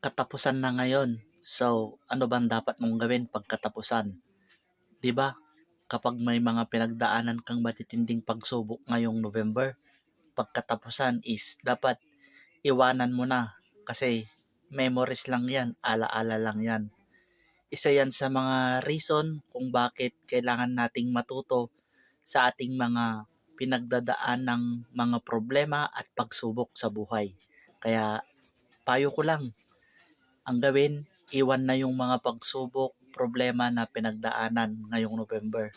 katapusan na ngayon. So, ano bang dapat mong gawin pag katapusan? 'Di ba? Kapag may mga pinagdaanan kang matitinding pagsubok ngayong November, pagkatapusan is dapat iwanan mo na kasi memories lang 'yan, ala-ala lang 'yan. Isa 'yan sa mga reason kung bakit kailangan nating matuto sa ating mga pinagdadaan ng mga problema at pagsubok sa buhay. Kaya payo ko lang, ang gawin, iwan na yung mga pagsubok, problema na pinagdaanan ngayong November.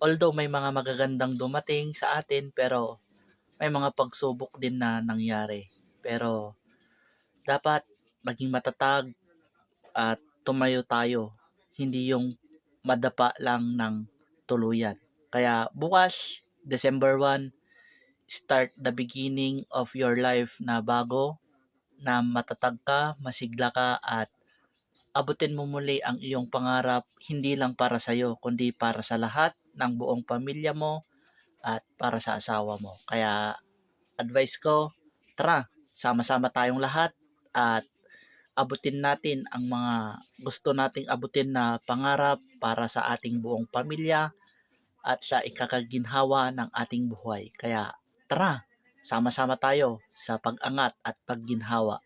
Although may mga magagandang dumating sa atin pero may mga pagsubok din na nangyari. Pero dapat maging matatag at tumayo tayo. Hindi yung madapa lang ng tuluyan. Kaya bukas, December 1, start the beginning of your life na bago, na matatag ka, masigla ka at abutin mo muli ang iyong pangarap hindi lang para sa iyo kundi para sa lahat ng buong pamilya mo at para sa asawa mo. Kaya advice ko, tara, sama-sama tayong lahat at abutin natin ang mga gusto nating abutin na pangarap para sa ating buong pamilya at sa ikakaginhawa ng ating buhay. Kaya tara, sama-sama tayo sa pag-angat at pagginhawa